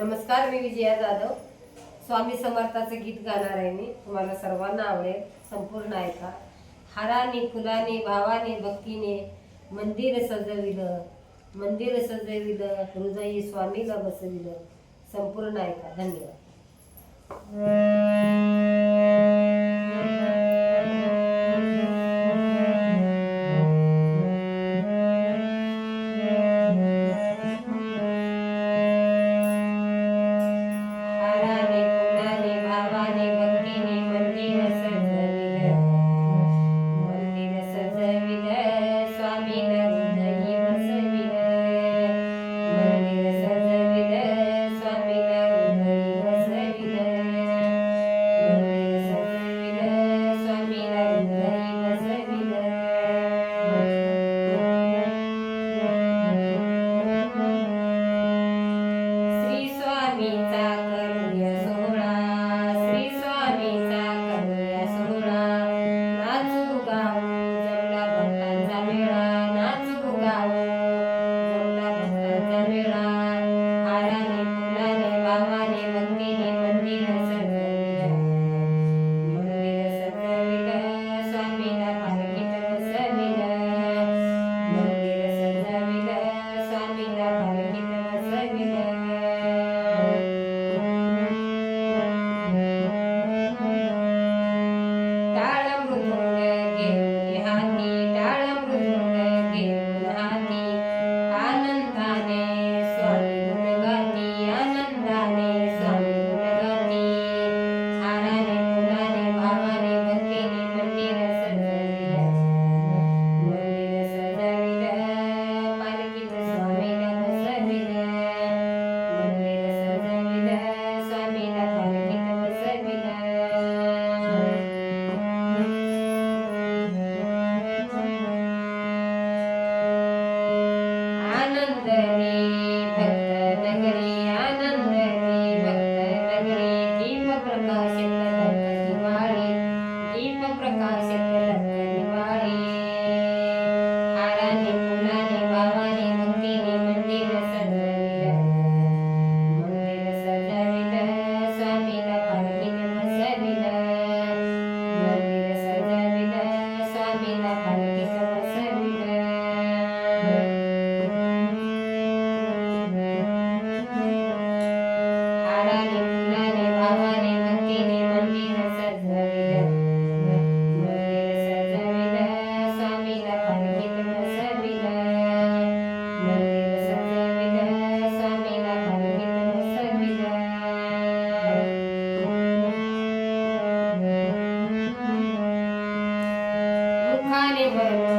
नमस्कार मी विजया जाधव. स्वामी समर्थाचं गीत गाणार आहे मी. तुम्हाला सर्वांना आवडेल. संपूर्ण ऐका हाराने फुलाने भावाने भक्तीने मंदिर सजविलं. मंदिर सजविलं. हृदयी स्वामीला बसविलं. संपूर्ण ऐका धन्यवाद. verdad. 아는데 David.